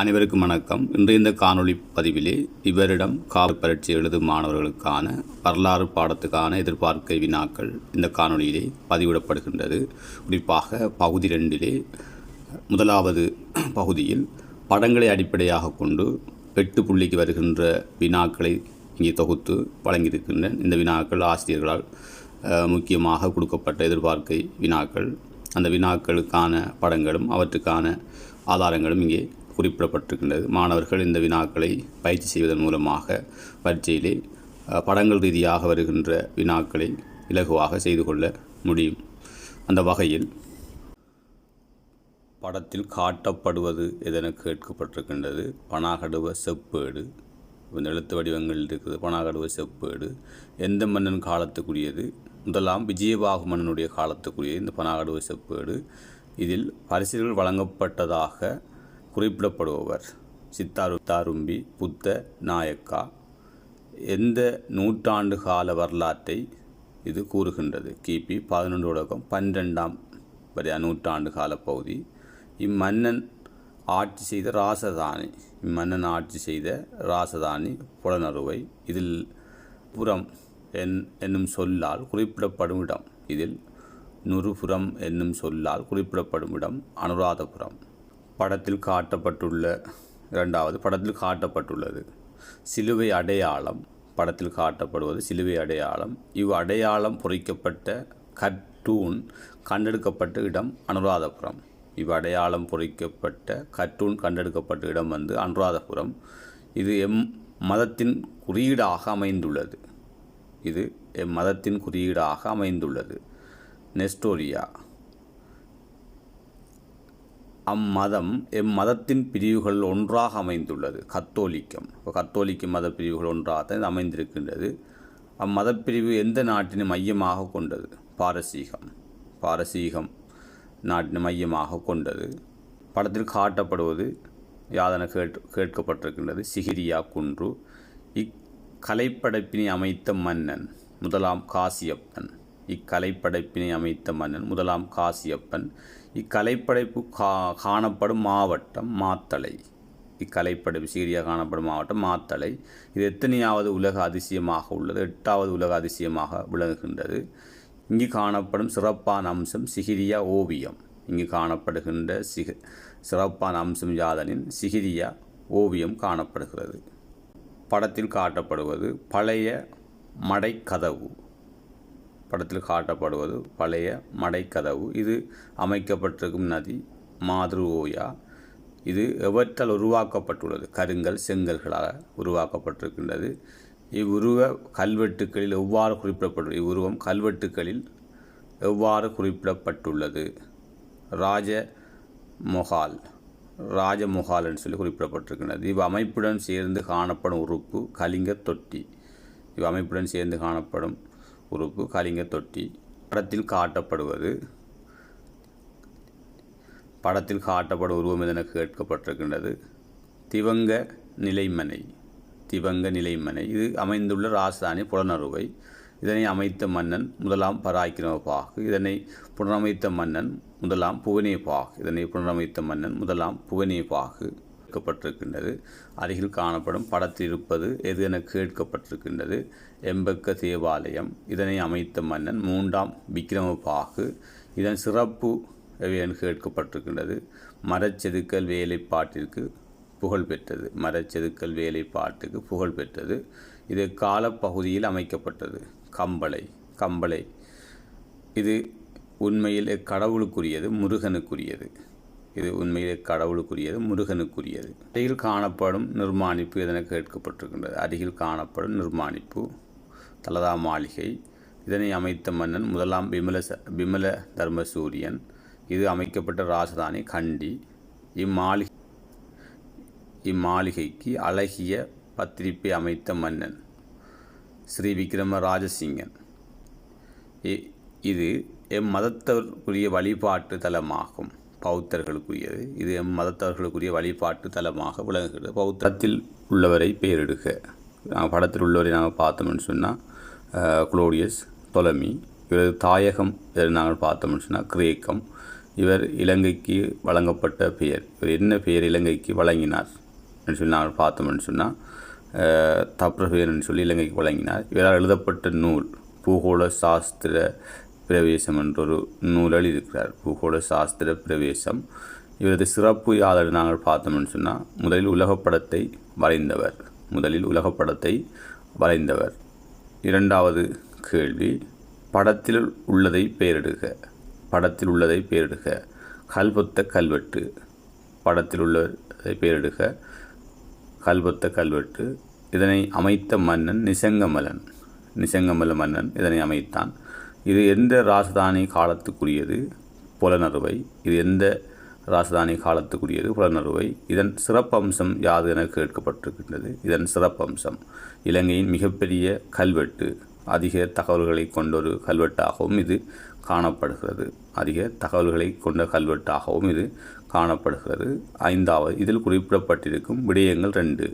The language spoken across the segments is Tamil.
அனைவருக்கும் வணக்கம். இன்று இந்த காணொளி பதிவிலே இவரிடம் காவல் பரீட்சை எழுதும் மாணவர்களுக்கான வரலாறு பாடத்துக்கான எதிர்பார்க்கை வினாக்கள் இந்த காணொளியிலே பதிவிடப்படுகின்றது. குறிப்பாக பகுதி ரெண்டிலே முதலாவது பகுதியில் படங்களை அடிப்படையாக கொண்டு எட்டு புள்ளிக்கு வருகின்ற வினாக்களை இங்கே தொகுத்து வழங்கியிருக்கின்றன. இந்த வினாக்கள் ஆசிரியர்களால் முக்கியமாக கொடுக்கப்பட்ட எதிர்பார்க்கை வினாக்கள். அந்த வினாக்களுக்கான படங்களும் அவற்றுக்கான ஆதாரங்களும் இங்கே குறிப்பிடப்பட்டிருக்கின்றது. மாணவர்கள் இந்த வினாக்களை பயிற்சி செய்வதன் மூலமாக பரீட்சையிலே படங்கள் ரீதியாக வருகின்ற வினாக்களை இலகுவாக செய்து கொள்ள முடியும். அந்த வகையில் படத்தில் காட்டப்படுவது எதென கேட்கப்பட்டிருக்கின்றது? பனாகடுவ செப்பேடு இந்த எழுத்து வடிவங்கள் இருக்குது பனாகடுவ செப்பேடு எந்த மன்னன் காலத்துக்குரியது? முதலாம் விஜயபாகு மன்னனுடைய காலத்துக்குரிய இந்த பனாகடுவ செப்பேடு இதில் பரிசுகள் வழங்கப்பட்டதாக குறிப்பிடப்படுபவர். சித்தாரு தாரும்பி புத்த நாயக்கா. எந்த நூற்றாண்டு கால வரலாற்றை இது கூறுகின்றது? கிபி பதினொன்று உலகம் பன்னிரெண்டாம் வரையா நூற்றாண்டு கால பகுதி. இம்மன்னன் ஆட்சி செய்த ராசதானி. இம்மன்னன் ஆட்சி செய்த ராசதானி புலனறுவை. இதில் புறம் என் என்னும் சொல்லால் குறிப்பிடப்படும் இடம் இதில் நுறுபுறம் என்னும் சொல்லால் குறிப்பிடப்படும் இடம் அனுராதபுரம். படத்தில் காட்டப்பட்டுள்ள இரண்டாவது படத்தில் காட்டப்பட்டுள்ளது. சிலுவை அடையாளம் படத்தில் காட்டப்படுவது சிலுவை அடையாளம். இவ் அடையாளம் பொறிக்கப்பட்ட கட்டூன் கண்டெடுக்கப்பட்ட இடம் அனுராதபுரம். இவ் அடையாளம் பொறிக்கப்பட்ட கட்டூன் கண்டெடுக்கப்பட்ட இடம் வந்து அனுராதபுரம். இது எம் மதத்தின் குறியீடாக அமைந்துள்ளது. இது எம் மதத்தின் குறியீடாக அமைந்துள்ளது. நெஸ்டோரியா. அம்மதம் எம்மதத்தின் பிரிவுகள் ஒன்றாக அமைந்துள்ளது. கத்தோலிக்கம். இப்போ கத்தோலிக்க மத பிரிவுகள் ஒன்றாக தான் இது அமைந்திருக்கின்றது. அம்மதப்பிரிவு எந்த நாட்டினை மையமாக கொண்டது? பாரசீகம். பாரசீகம் நாட்டினை மையமாக கொண்டது. படத்தில் காட்டப்படுவது யாதன கேட் கேட்கப்பட்டிருக்கின்றது. சிகிரியா குன்று. இக்கலைப்படைப்பினை அமைத்த மன்னன் முதலாம் காசியப்பன். இக்கலைப்படைப்பினை அமைத்த மன்னன் முதலாம் காசியப்பன். இக்கலைப்படைப்பு கா காணப்படும் மாவட்டம் மாத்தளை. இக்கலைப்படைப்பு சீரியா காணப்படும் மாவட்டம் மாத்தளை. இது எத்தனையாவது உலக அதிசயமாக உள்ளது? எட்டாவது உலக அதிசயமாக விளங்குகின்றது. இங்கு காணப்படும் சிறப்பான அம்சம் சிகிரியா ஓவியம். இங்கு காணப்படுகின்ற சிக சிறப்பான அம்சம் யாதனின் சிகிரியா ஓவியம் காணப்படுகிறது. படத்தில் காட்டப்படுவது பழைய மடைக்கதவு. படத்தில் காட்டப்படுவது பழைய மடைக்கதவு. இது அமைக்கப்பட்டிருக்கும் நதி மாதுரு ஓயா இது எவற்றால் உருவாக்கப்பட்டுள்ளது? கருங்கல் செங்கல்களாக உருவாக்கப்பட்டிருக்கின்றது. இவ்வுருவ கல்வெட்டுக்களில் எவ்வாறு குறிப்பிடப்பட்டுள்ளது? இவ்வுருவம் கல்வெட்டுக்களில் எவ்வாறு குறிப்பிடப்பட்டுள்ளது? ராஜ மொஹால் ராஜமொஹால் என்று சொல்லி குறிப்பிடப்பட்டிருக்கின்றது. இவ் அமைப்புடன் சேர்ந்து காணப்படும் உறுப்பு கலிங்க தொட்டி. இவ் அமைப்புடன் சேர்ந்து காணப்படும் உறுப்பு கலிங்க தொட்டி. படத்தில் காட்டப்படுவது. படத்தில் காட்டப்படும் உருவம் என கேட்கப்பட்டிருக்கின்றது. திவங்க நிலைமனை. திவங்க நிலைமனை. இது அமைந்துள்ள ராஜதானி புலனறுவை. இதனை அமைத்த மன்னன் முதலாம் பராக்கிரமபாகு. இதனை புனரமைத்த மன்னன் முதலாம் புவனேபாகு. இதனை புனரமைத்த மன்னன் முதலாம் புவனேபாகு கேட்கப்பட்டிருக்கின்றது. அருகில் காணப்படும் படத்தில் இருப்பது எது என கேட்கப்பட்டிருக்கின்றது. எம்பக்க தேவாலயம் இதனை அமைத்த மன்னன் மூன்றாம் விக்ரமபாகு இதன் சிறப்பு என கேட்கப்பட்டிருக்கின்றது. மரச்செதுக்கல் வேலைப்பாட்டிற்கு புகழ் பெற்றது. மரச்செதுக்கல் வேலைப்பாட்டுக்கு புகழ் பெற்றது. இது காலப்பகுதியில் அமைக்கப்பட்டது. கம்பளை கம்பளை. இது உண்மையில் கடவுளுக்குரியது முருகனுக்குரியது. இது உண்மையில் கடவுளுக்குரியது முருகனுக்குரியது. அருகில் காணப்படும் நிர்மாணிப்பு இதனை கேட்கப்பட்டிருக்கின்றது. அருகில் காணப்படும் நிர்மாணிப்பு தலதா மாளிகை. இதனை அமைத்த மன்னன் முதலாம் விமல விமல தர்மசூரியன். இது அமைக்கப்பட்ட ராஜதானி கண்டி. இம்மாளிகை இம்மாளிகைக்கு அழகிய பத்திரிப்பை அமைத்த மன்னன் ஸ்ரீ விக்ரம ராஜசிங்கன் இ- இது எம் மதத்தவருக்குரிய வழிபாட்டு தலமாகும். பௌத்தர்களுக்குரியது. இது எம் மதத்தவர்களுக்குரிய வழிபாட்டு தலமாக விளங்குகிறது. பௌத்தத்தில் உள்ளவரை பெயரிடுக. நாங்கள் படத்தில் உள்ளவரை நாங்கள் பார்த்தோம்னு சொன்னால் குளோடியஸ் தொலமி இவரது தாயகம் எது நாங்கள் பார்த்தோம்னு சொன்னால் கிரேக்கம். இவர் இலங்கைக்கு வழங்கப்பட்ட பெயர். இவர் என்ன பெயர் இலங்கைக்கு வழங்கினார் என்று சொல்லி நாங்கள் பார்த்தோம்னு சொன்னால் தப்ரஹேன்னு சொல்லி இலங்கைக்கு வழங்கினார். இவரால் எழுதப்பட்ட நூல் பூகோள சாஸ்திர பிரவேசம் என்ற ஒரு இருக்கிறார் பூகோள சாஸ்திர பிரவேசம். இவரது சிறப்பு யாதர் நாங்கள் பார்த்தோம்னு சொன்னால் முதலில் உலகப்படத்தை வரைந்தவர். முதலில் உலகப்படத்தை வரைந்தவர். இரண்டாவது கேள்வி படத்தில் உள்ளதை பெயரிடுக. படத்தில் உள்ளதை பெயரிடுக. கல்பொத்த கல்வெட்டு. படத்தில் உள்ளதை பெயரிடுக. கல்பொத்த கல்வெட்டு. இதனை அமைத்த மன்னன் நிசங்கமலன். நிசங்கமல மன்னன் இதனை அமைத்தான். இது எந்த ராஜதானி காலத்துக்குரியது? புலனறுவை. இது எந்த ராஜதானி காலத்துக்குரியது புலனறுவை. இதன் சிறப்பம்சம் யாது என கேட்கப்பட்டிருக்கின்றது. இதன் சிறப்பம்சம் இலங்கையின் மிகப்பெரிய கல்வெட்டு. அதிக தகவல்களை கொண்ட ஒரு கல்வெட்டாகவும் இது காணப்படுகிறது. அதிக தகவல்களை கொண்ட கல்வெட்டாகவும் இது காணப்படுகிறது. ஐந்தாவது இதில் குறிப்பிடப்பட்டிருக்கும் விடயங்கள் ரெண்டு.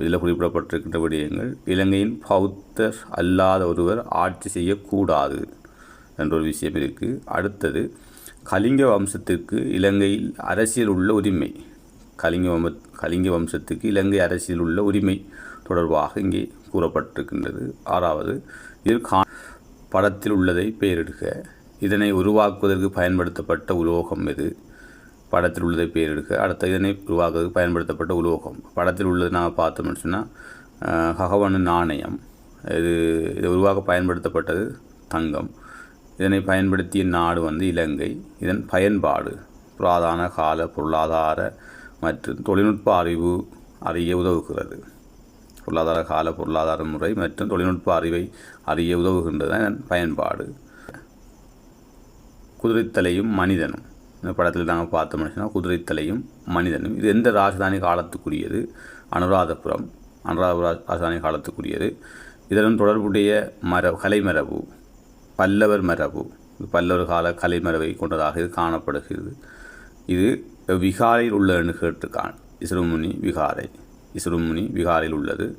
இதில் குறிப்பிடப்பட்டிருக்கின்ற விடயங்கள் இலங்கையின் பௌத்தர் அல்லாத ஒருவர் ஆட்சி செய்யக்கூடாது என்ற ஒரு விஷயம் இருக்குது அடுத்தது கலிங்க வம்சத்திற்கு இலங்கையில் அரசியல் உள்ள உரிமை. கலிங்க வம்ப கலிங்க வம்சத்துக்கு இலங்கை அரசியல் உள்ள உரிமை தொடர்பாக இங்கே கூறப்பட்டிருக்கின்றது. ஆறாவது இதில் கா படத்தில் உள்ளதை பெயரிடுக. இதனை உருவாக்குவதற்கு பயன்படுத்தப்பட்ட உலோகம் எது? படத்தில் உள்ளதை பெயரிடுக. அடுத்த இதனை உருவாக்குவதற்கு பயன்படுத்தப்பட்ட உலோகம். படத்தில் உள்ளது நான் பார்த்தோம்னு சொன்னால் ககவனு நாணயம். இது இதை உருவாக்க பயன்படுத்தப்பட்டது தங்கம். இதனை பயன்படுத்திய நாடு வந்து இலங்கை. இதன் பயன்பாடு புராதான கால பொருளாதார மற்றும் தொழில்நுட்ப அறிவு அறிய உதவுகிறது. பொருளாதார கால பொருளாதார முறை மற்றும் தொழில்நுட்ப அறிவை அறிய உதவுகின்றது இதன் பயன்பாடு குதிரைத்தலையும் மனிதனும். இந்த படத்தில் நாங்கள் பார்த்த மனுஷனா குதிரைத்தலையும் மனிதனும். இது எந்த ராஜதானி காலத்துக்குரியது? அனுராதபுரம் அனுராதபுர ராஜதானி காலத்துக்குரியது. இதனுடன் தொடர்புடைய மர கலைமரபு பல்லவர் மரபு. பல்லவர் கால கலைமரபை கொண்டதாக இது காணப்படுகிறது. இது விகாரையில் என்று கேட்டுக்கான். இசுருமுனி விகாரை. இசுருமுனி விகாரையில் உள்ளது.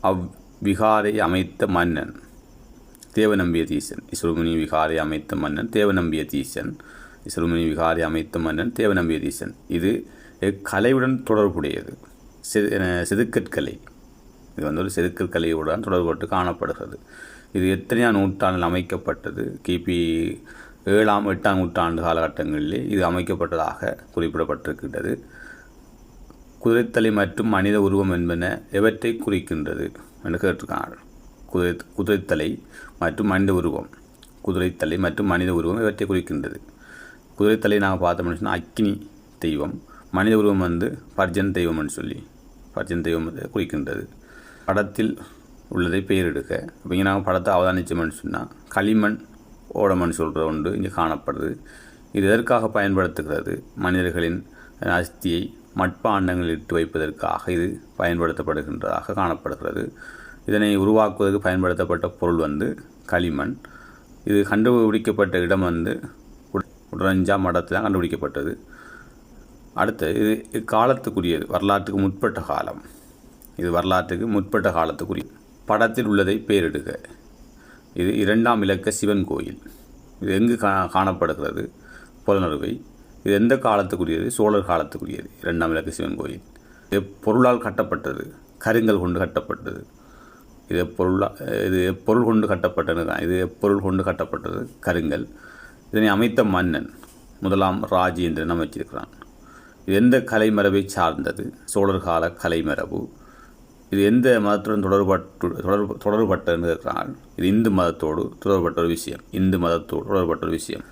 அவ் விகாரை அமைத்த மன்னன். தேவநம்பிய தீசன். இசுருமுனி விகாரை அமைத்த மன்னன். தேவநம்பிய தீசன். இசுருமுனி விகாரை அமைத்த மன்னன். தேவநம்பிய தீசன். இது கலையுடன் தொடர்புடையது. செதுக்கற்கலை. இது வந்து ஒரு செதுக்கற்கலையுடன் தொடர்புபட்டு காணப்படுகிறது. இது எத்தனையா நூற்றாண்டில் அமைக்கப்பட்டது? கிபி ஏழாம் எட்டாம் நூற்றாண்டு காலகட்டங்களிலே இது அமைக்கப்பட்டதாக குறிப்பிடப்பட்டிருக்கின்றது. குதிரைத்தலை மற்றும் மனித உருவம் என்பன எவற்றை குறிக்கின்றது என்று கேட்டிருக்காங்க. குதிரை குதிரைத்தலை மற்றும் மனித உருவம். குதிரைத்தலை மற்றும் மனித உருவம் இவற்றை குறிக்கின்றது? குதிரைத்தலை நாங்கள் பார்த்தோம்னு சொன்னால் அக்கினி தெய்வம். மனித உருவம் வந்து பர்ஜன் தெய்வம்னு சொல்லி பர்ஜன் தெய்வம் குறிக்கின்றது. படத்தில் உள்ளதை பெயரெடுக்க இப்போ இங்கே நாங்கள் படத்தை அவதானிச்சோம்னு சொன்னால் களிமண் ஓடமண் சொல்கிற ஒன்று இங்கே காணப்படுது. இது எதற்காக பயன்படுத்துகிறது? மனிதர்களின் அஸ்தியை மட்பாண்டங்கள் இட்டு வைப்பதற்காக இது பயன்படுத்தப்படுகின்றதாக காணப்படுகிறது. இதனை உருவாக்குவதற்கு பயன்படுத்தப்பட்ட பொருள் வந்து களிமண். இது கண்டுபிடிக்கப்பட்ட இடம் வந்து உடரஞ்சா மடத்தில் தான் கண்டுபிடிக்கப்பட்டது. அடுத்து இது இக்காலத்துக்குரியது வரலாற்றுக்கு முற்பட்ட காலம். இது வரலாற்றுக்கு முற்பட்ட காலத்துக்குரிய படத்தில் உள்ளதை பெயரிடுக இது இரண்டாம் இலக்க சிவன் கோயில். இது எங்கு கா காணப்படுகிறது? புலனறுவை. இது எந்த காலத்துக்குரியது? சோழர் காலத்துக்குரியது. இரண்டாம் இலக்க சிவன் கோயில். இது பொருளால் கட்டப்பட்டது. கருங்கல் கொண்டு கட்டப்பட்டது. இது பொருளா இது பொருள் கொண்டு கட்டப்பட்டது தான். இது பொருள் கொண்டு கட்டப்பட்டது. கருங்கல். இதனை அமைத்த மன்னன் முதலாம் ராஜேந்திரன் அமைச்சிருக்கிறான். இது எந்த கலைமரபை சார்ந்தது? சோழர் கால கலைமரபு. இது எந்த மதத்துடன் தொடர்பட்டு தொடர்பு தொடர்பட்டன்னு இருக்கிறாங்க இது இந்து மதத்தோடு தொடர்பட்ட ஒரு விஷயம். இந்து மதத்தோடு தொடர்பட்ட ஒரு விஷயம்.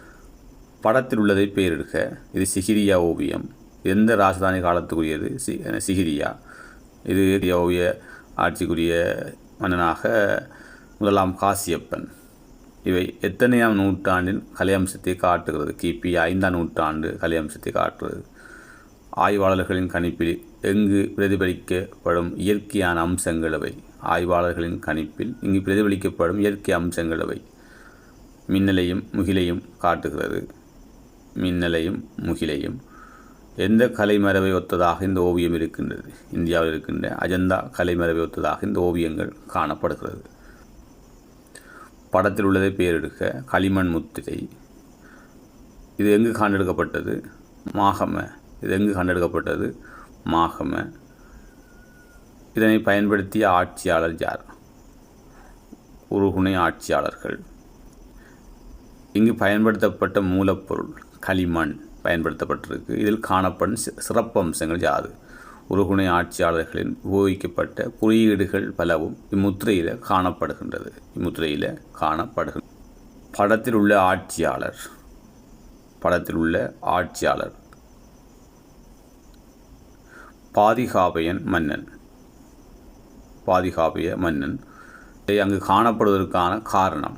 படத்தில் உள்ளதை பெயரெடுக்க இது சிகிரியா ஓவியம். எந்த ராஜதானி காலத்துக்குரியது? சி சிகிரியா. இது ஓவிய ஆட்சிக்குரிய மன்னனாக முதலாம் காசியப்பன். இவை எத்தனையாம் நூற்றாண்டின் கலையம்சத்தை காட்டுகிறது? கிபி ஐந்தாம் நூற்றாண்டு கலையம்சத்தை காட்டுகிறது. ஆய்வாளர்களின் கணிப்பில் எங்கு பிரதிபலிக்கப்படும் இயற்கையான அம்சங்கள் அவை ஆய்வாளர்களின் கணிப்பில் இங்கு பிரதிபலிக்கப்படும் இயற்கை அம்சங்களவை மின்னலையும் முகிலையும் காட்டுகிறது. மின்னலையும் முகிலையும். எந்த கலைமரபை ஒத்ததாக இந்த ஓவியம் இருக்கின்றது? இந்தியாவில் இருக்கின்ற அஜந்தா கலைமரபை ஒத்ததாக இந்த ஓவியங்கள் காணப்படுகிறது. படத்தில் உள்ளதை பெயரெடுக்க களிமண் முத்திரை. இது எங்கு கண்டெடுக்கப்பட்டது? மாகம இது எங்கு கண்டெடுக்கப்பட்டது? மாகம. இதனை பயன்படுத்திய ஆட்சியாளர் யார்? உருகுணை ஆட்சியாளர்கள். இங்கு பயன்படுத்தப்பட்ட மூலப்பொருள் களிமண் பயன்படுத்தப்பட்டிருக்கு. இதில் காணப்படும் சி- சிறப்பம்சங்கள் யாது? உருகுணை ஆட்சியாளர்களின் உபயோகிக்கப்பட்ட குறியீடுகள் பலவும் இம்முத்திரையில் காணப்படுகின்றது. இம்முத்திரையில் காணப்படுகின்றது படத்தில் உள்ள ஆட்சியாளர் படத்தில் உள்ள ஆட்சியாளர். பாதிகாபயன் மன்னன். பாதிகாபிய மன்னன். அங்கு காணப்படுவதற்கான காரணம்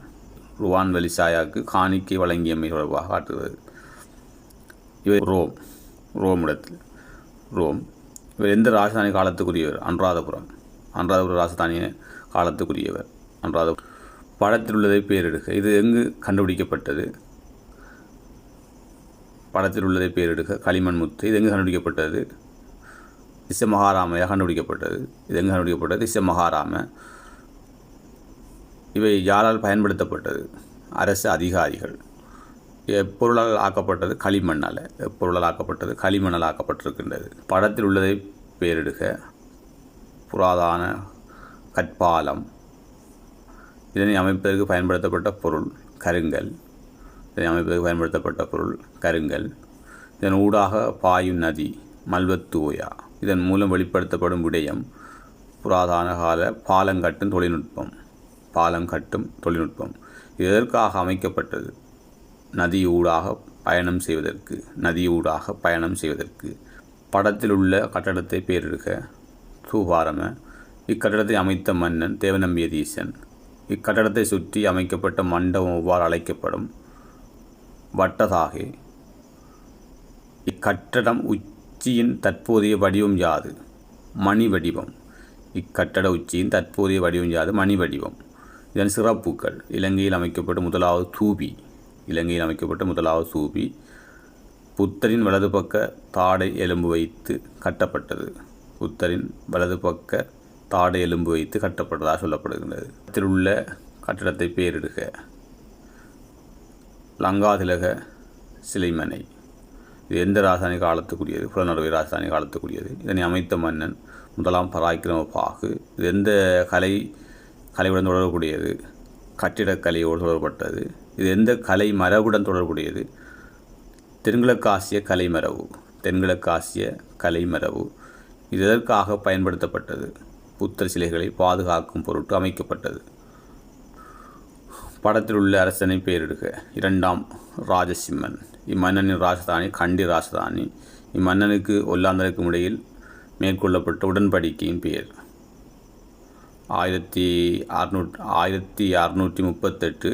ருவான் வெலிசாயாவுக்கு காணிக்கை வழங்கியமை தொடர்பாக காட்டுகிறது. இவர் ரோம் ரோம் இடத்தில் ரோம் இவர் எந்த ராஜதானி காலத்துக்குரியவர்? அனுராதபுரம். அனுராதபுரம் ராஜதானிய காலத்துக்குரியவர் அனுராத படத்தில் உள்ளதை பேரெடுக்க இது எங்கு கண்டுபிடிக்கப்பட்டது? படத்தில் உள்ளதை பேரெடுக்க களிமண் முத்து இது எங்கு கண்டுபிடிக்கப்பட்டது? இச மகாராமையாக கண்டுபிடிக்கப்பட்டது? இது எங்கே கண்டுபிடிக்கப்பட்டது? இச மகாராம இவை யாரால் பயன்படுத்தப்பட்டது? அரசு அதிகாரிகள். எப்பொருளால் ஆக்கப்பட்டது களிமண்ணால். எப்பொருளால் ஆக்கப்பட்டது களிமண்ணால் ஆக்கப்பட்டிருக்கின்றது. படத்தில் உள்ளதை பேரிடுக புராதான கற்பாலம். இதனை அமைப்பதற்கு பயன்படுத்தப்பட்ட பொருள் கருங்கல். இதனை அமைப்பதற்கு பயன்படுத்தப்பட்ட பொருள் கருங்கல். இதன் ஊடாக பாயும் நதி மல்வத்தூயா. இதன் மூலம் வெளிப்படுத்தப்படும் விடயம். புராதான கால பாலங்கட்டும் தொழில்நுட்பம். பாலம் கட்டும் தொழில்நுட்பம். எதற்காக அமைக்கப்பட்டது? நதியூடாக பயணம் செய்வதற்கு. நதியூடாக பயணம் செய்வதற்கு. படத்தில் உள்ள கட்டடத்தை பேரிடுக. தூபாரம. இக்கட்டடத்தை அமைத்த மன்னன் தேவநம்பியதீசன். இக்கட்டடத்தை சுற்றி அமைக்கப்பட்ட மண்டபம் எவ்வாறு அழைக்கப்படும்? வட்டதாகே. இக்கட்டடம் உச்சியின் தற்போதைய வடிவம் யாது? மணி வடிவம். இக்கட்டட உச்சியின் தற்போதைய வடிவம் யாது? மணி வடிவம். இதன் சிறப்புகள். இலங்கையில் அமைக்கப்பட்ட முதலாவது தூபி. இலங்கையில் அமைக்கப்பட்ட முதலாவது தூபி. புத்தரின் வலது பக்க தாடை எலும்பு வைத்து கட்டப்பட்டது. புத்தரின் வலது பக்க தாடை எலும்பு வைத்து கட்டப்பட்டதாக சொல்லப்படுகின்றது. இதில் உள்ள கட்டடத்தை பேரிடுக லங்காதிலக சிலைமனை. இது எந்த ராஜதானி காலத்துக்குரியது புலநடுவை ராஜதானி காலத்துக்குரியது இதனை அமைத்த மன்னன் முதலாம் பராக்கிரம பாகு. இது எந்த கலை கலையுடன் தொடர்புடையது? கட்டிடக்கலையோடு தொடர்பட்டது இது எந்த கலை மரபுடன் தொடர்புடையது? தென்கிழக்காசிய கலைமரபு தென்கிழக்காசிய கலைமரபு இது எதற்காக பயன்படுத்தப்பட்டது? புத்தர் சிலைகளை பாதுகாக்கும் பொருட்டு அமைக்கப்பட்டது. படத்தில் உள்ள அரசனை பெயரிடுக. இரண்டாம் ராஜசிம்மன். இம்மன்னனின் ராஜதானி கண்டி ராஜதானி இம்மன்னனுக்கு ஒல்லாந்தருக்கும் இடையில் மேற்கொள்ளப்பட்ட உடன்படிக்கையின் பெயர். ஆயிரத்தி அறுநூற் ஆயிரத்தி அறுநூற்றி முப்பத்தெட்டு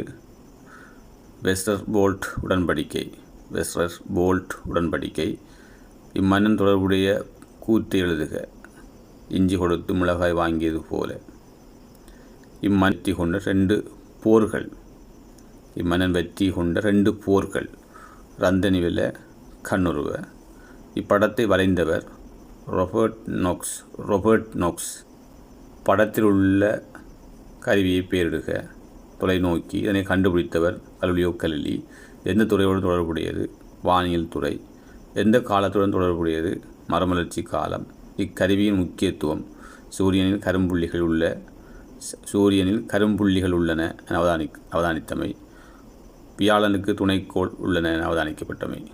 வெஸ்டர் போல்ட் உடன்படிக்கை. வெஸ்டர் போல்ட் உடன்படிக்கை. இம்மன்னன் தொடர்புடைய கூத்து எழுதுக. இஞ்சி கொடுத்து மிளகாய் வாங்கியது போல. இம்மன்னத்தி கொண்ட ரெண்டு போர்கள். இம்மன்னன் வெற்றி கொண்ட ரெண்டு போர்கள். ரந்தனிவில கண்ணுருவ. இப்படத்தை வரைந்தவர் ரொபர்ட் நோக்ஸ் ரொபர்ட் நோக்ஸ். படத்தில் உள்ள கருவியை பேரிடுக. தொலைநோக்கி இதனை கண்டுபிடித்தவர் கல்வியோ கலிலி. எந்த துறையோடு தொடர்புடையது? வானியல் துறை. எந்த காலத்துடன் தொடர்புடையது? மரமலர்ச்சி காலம். இக்கருவியின் முக்கியத்துவம் சூரியனில் கரும்புள்ளிகள் உள்ள சூரியனில் கரும்புள்ளிகள் உள்ளன என அவதானி அவதானித்தமை. வியாழனுக்கு துணைக்கோள் உள்ளன என அவதானிக்கப்பட்டமை.